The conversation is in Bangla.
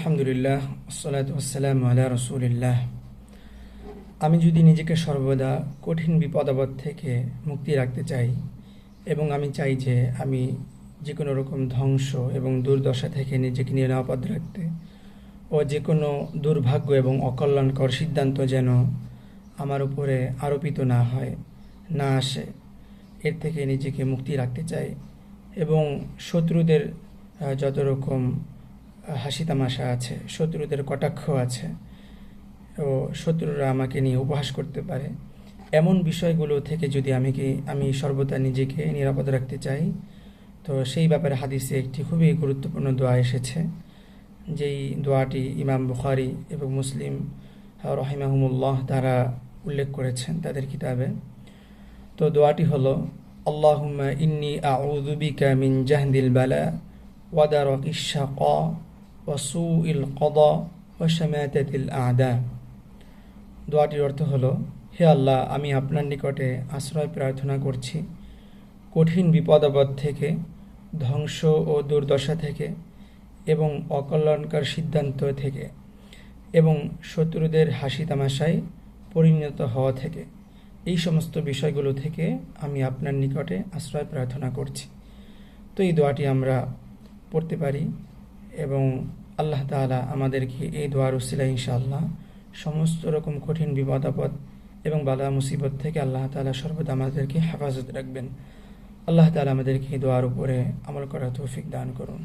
আলহামদুলিল্লাহ আসসালাতাম আল্লাহ রসুলিল্লাহ। আমি যদি নিজেকে সর্বদা কঠিন বিপদাবদ থেকে মুক্তি রাখতে চাই এবং আমি চাই যে আমি যে কোনো রকম ধ্বংস এবং দুর্দশা থেকে নিজেকে নিরাপদ রাখতে ও যে কোনো দুর্ভাগ্য এবং অকল্যাণকর সিদ্ধান্ত যেন আমার উপরে আরোপিত না হয়, না আসে, এর থেকে নিজেকে মুক্তি রাখতে চাই এবং শত্রুদের যত রকম হাসি তামাশা আছে, শত্রুদের কটাক্ষ আছে, ও শত্রুরা আমাকে নিয়ে উপহাস করতে পারে। এমন বিষয়গুলো থেকে যদি আমি কি, আমি সর্বদা নিজেকে নিরাপদ রাখতে চাই, তো সেই ব্যাপারে হাদিসে একটি খুবই গুরুত্বপূর্ণ দোয়া এসেছে, যেই দোয়াটি ইমাম বুখারি এবং মুসলিম রহিমাহুমুল্লাহ তারা উল্লেখ করেছেন তাদের কিতাবে। তো দোয়াটি হলো, আল্লাহুম্মা ইন্নি আউযু বিকা মিন জাহদিল বালা ওয়া দারাকিশ ওয়া সুইল কদা ওয়া শামাতাতিল আদা দোয়াটির অর্থ হলো, হে আল্লাহ, আমি আপনার নিকটে আশ্রয় প্রার্থনা করছি। কঠিন বিপদাবদ থেকে, ধ্বংস ও দুর্দশা থেকে এবং অকল্যাণকর সিদ্ধান্ত থেকে এবং শত্রুদের হাসি তামাশায় পরিণত হওয়া থেকে। এই সমস্ত বিষয়গুলো থেকে আমি আপনার নিকটে আশ্রয় প্রার্থনা করছি। তো এই দোয়াটি আমরা পড়তে পারি এবং আল্লাহ তালা আমাদেরকে এই দোয়ার উসিলা ইনশাআল্লাহ সমস্ত রকম কঠিন বিপদ, আপদ এবং বালা মুসিবত থেকে আল্লাহ তালা সর্বদা আমাদেরকে হেফাজত রাখবেন। আল্লাহ তালা আমাদেরকে এই দোয়ার উপরে আমল করা তৌফিক দান করুন।